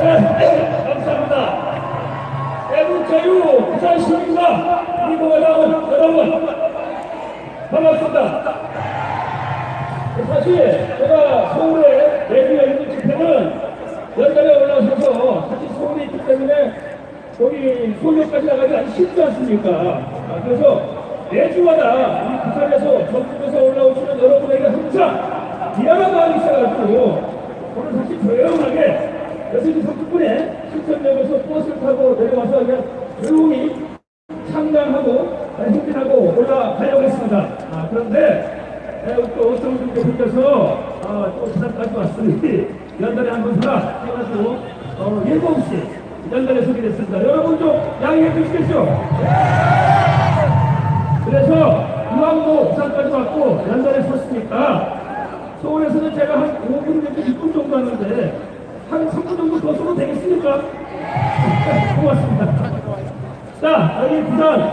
네, 감사합니다. 애국자유 부산 시민과 그리고 여러분, 반갑습니다. 사실 제가 서울에 내주가 있는 집회는 연달에 올라서서 사실 서울에 있기 때문에 거기 서울역까지 나가기 아주 쉽지 않습니까? 아, 그래서 매주마다 이 부산에서 전국에서 올라오시는 여러분에게 항상 미안한 마음이 있어가지고 오늘 사실 조용하게 6시 30분에 실천역에서 버스를 타고 내려와서 조용히 상담하고 행진하고 올라가려고 했습니다. 아, 그런데 에, 또 어떤 분께서 아, 또 부산까지 왔으니 연달에 한번 살아 해가지고 어, 7시 연달에 서게 됐습니다. 여러분 좀 양해해 주시겠죠? 그래서 이왕도 부산까지 왔고 연달에 섰으니까 서울에서는 제가 한 5분 정도 6분 정도 하는데 한 3분 정도 더 써도 되겠습니까? 고맙습니다. 부산.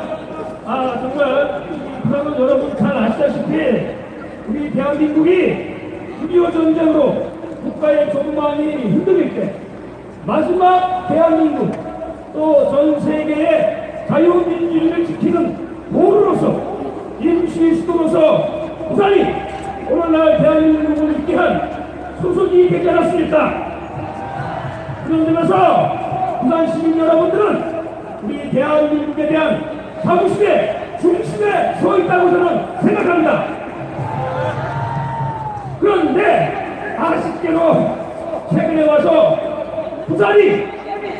아, 정말 부산은 여러분 잘 아시다시피 우리 대한민국이 6.25 전쟁으로 국가의 존망이 흔들릴 때 마지막 대한민국 또 전 세계의 자유민주주의를 지키는 보루로서 인치의 수도로서 부산이 오늘날 대한민국을 있게 한 소속이 되지 않았습니까? 그런 점에서 부산 시민 여러분들은 우리 대한민국에 대한 자부심의 중심에 서 있다고 저는 생각합니다. 그런데 아쉽게도 최근에 와서 부산이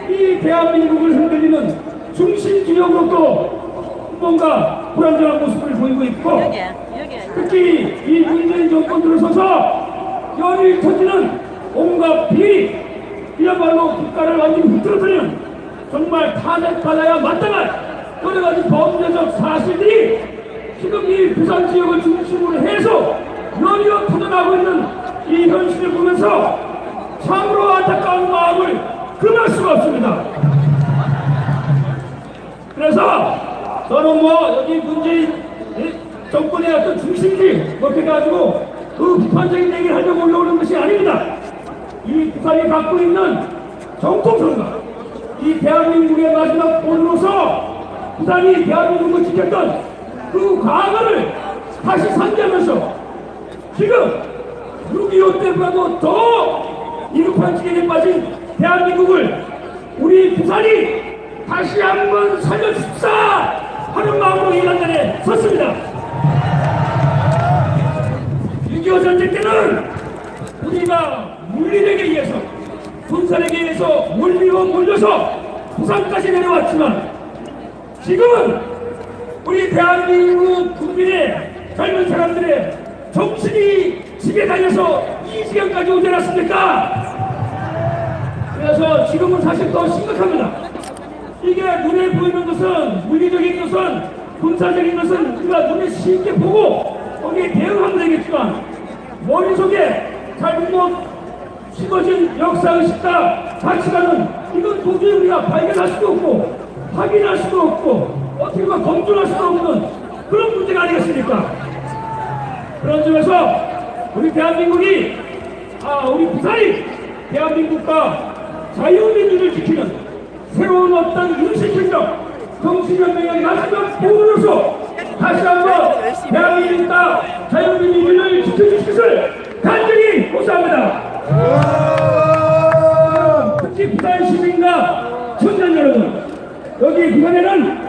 이 대한민국을 흔들리는 중심 지역으로 또 뭔가 불안정한 모습을 보이고 있고 특히 이 문재인 정권 들어서서 연일 터지는 온갖 비리 이야말로 국가를 완전히 흔들어버리는 정말 탄핵받아야 마땅한 여러 가지 범죄적 사실들이 지금 이 부산 지역을 중심으로 해서 연이어 터져나고 있는 이 현실을 보면서 참으로 안타까운 마음을 금할 수가 없습니다. 그래서 저는 뭐 여기 문재인 이 정권의 어떤 중심지 뭐 해가지고 그 비판적인 얘기를 하려고 올라오는 것이 아닙니다. 이 북한이 갖고 있는 정통성과 이 대한민국의 마지막 본으로서 부산이 대한민국을 지켰던 그 과거를 다시 상기하면서 지금 6.25 때보다도 더 이급한 지경에 빠진 대한민국을 우리 부산이 다시 한번 살려줍사 하는 마음으로 이 난간에 섰습니다. 6.25 전쟁 때는 우리가 물리력에 의해서 군사력에 의해서 물리고 물려서 부산까지 내려왔지만 지금은 우리 대한민국 국민의 젊은 사람들의 정신이 집에 다녀서 이 지경까지 오지 않았습니까? 그래서 지금은 사실 더 심각합니다. 이게 눈에 보이는 것은 물리적인 것은 군사적인 것은 우리가 눈에 쉽게 보고 거기에 대응하면 되겠지만 머릿속에 잘못 심어진 역사의식과 가치관은 이건 도저히 우리가 발견할 수도 없고 확인할 수도 없고 어떻게 보면 검증할 수도 없는 그런 문제가 아니겠습니까? 그런 점에서 우리 대한민국이 아 우리 부산이 대한민국과 자유민주를 지키는 새로운 어떤 윤식행정 정치연맹의 마지막 보루로서 다시 한번 대한민국과 자유민주주의를 지켜주실 것을 간절히 호소합니다. 특히 부산 시민과 청년 여러분 여기 부산에는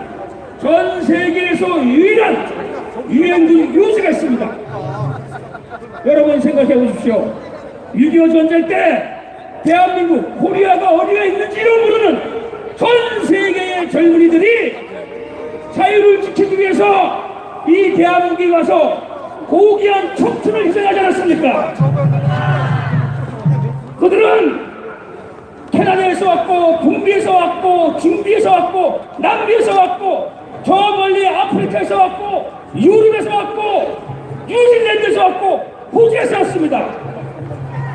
전 세계에서 유일한 유엔군 유지가 있습니다. 여러분 생각해 보십시오. 6.25 전쟁 때 대한민국 코리아가 어디가 있는지도 모르는 전 세계의 젊은이들이 자유를 지키기 위해서 이 대한민국에 와서 고귀한 청춘을 희생하지 않았습니까? 그들은 캐나다에서 왔고 북미에서 왔고 중미에서 왔고 남미에서 왔고 저 멀리 아프리카에서 왔고 유럽에서 왔고 뉴질랜드에서 왔고 호주에서 왔습니다.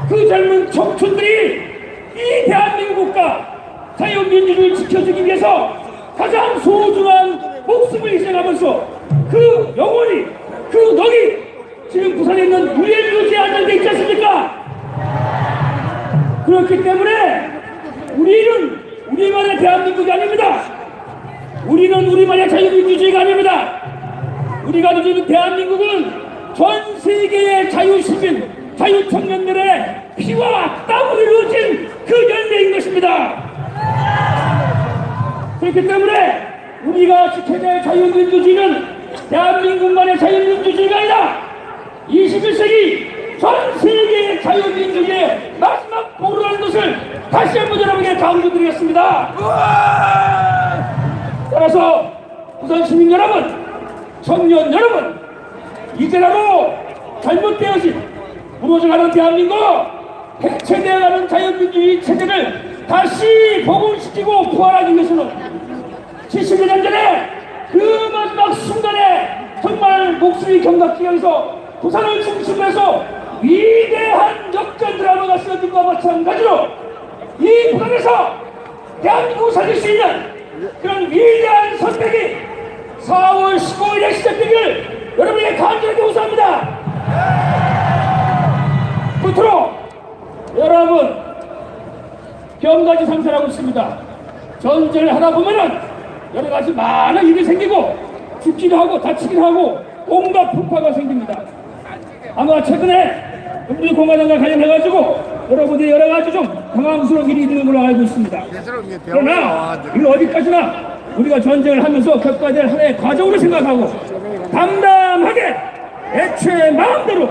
그 젊은 청춘들이 이 대한민국과 자유민주주의를 지켜주기 위해서 가장 소중한 목숨을 희생하면서 그 영혼이 그 덕이 지금 부산에 있는 유엔루지에 안전돼 있지 않습니까? 그렇기 때문에 우리는 우리만의 대한민국이 아닙니다. 우리는 우리만의 자유민주주의가 아닙니다. 우리가 누리는 대한민국은 전 세계의 자유시민, 자유청년들의 피와 땀으로 이루어진 그 열매인 것입니다. 그렇기 때문에 우리가 지켜낼 자유민주주의는 대한민국만의 자유민주주의가 아니라 21세기 전 세계의 자유민주주의의 마지막 보루라는 것을 다시 한번 여러분에게 강조드리겠습니다. 따라서 부산 시민 여러분, 청년 여러분, 이제라도 잘못되어진 무너져가는 대한민국 해체되어가는 자유민주주의 체제를 다시 복원시키고 부활하기 위해서는 70년 전에 그 마지막 순간에 정말 목숨이 경각지경에서 부산을 중심으로 해서 위대한 역전 드라마가 쓰여진 것과 마찬가지로 이 부산에서 대한민국을 살릴 수 있는 그런 위대한 선택이 4월 15일에 시작되기를 여러분에게 간절하게 호소합니다. 끝으로 여러분 병가지 상상하고 있습니다. 전쟁을 하다 보면은 여러 가지 많은 일이 생기고 죽기도 하고 다치기도 하고 온갖 풍파가 생깁니다. 아마 최근에 우리 공화당과 관련해가지고 여러분들이 여러 가지 좀 당황스러운 일이 있는 걸로 알고 있습니다. 그러나 이거 어디까지나 우리가 전쟁을 하면서 겪어야 될 하나의 과정으로 생각하고 담담하게 애초의 마음대로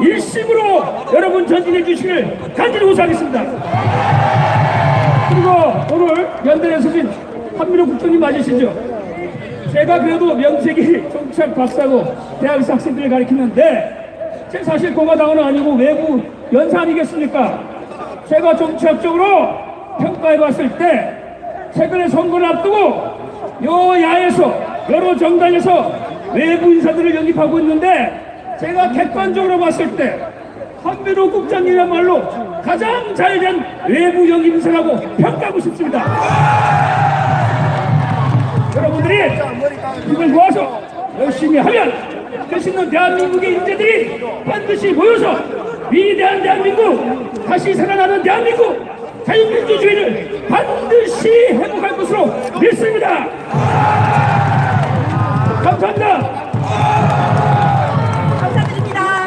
일심으로 여러분 전진해 주시길 간절히 호소하겠습니다. 그리고 오늘 연단에 서신 한민호 국장님 맞으시죠? 제가 그래도 명색이 정치학 박사고 대학에서 학생들을 가르치는데 제 사실 공화당은 아니고 외부 연사 아니겠습니까? 제가 정치학적으로 평가해 봤을 때 최근에 선거를 앞두고 요 야에서 여러 정당에서 외부 인사들을 영입하고 있는데 제가 객관적으로 봤을 때 한민호 국장이야말로 가장 잘된 외부 영입 인사라고 평가하고 싶습니다. 여러분들이 이걸 모아서 열심히 하면 뜻있는 대한민국의 인재들이 반드시 모여서 위대한 대한민국 다시 살아나는 대한민국 자유민주주의를 반드시 회복할 것으로 믿습니다. 감사합니다.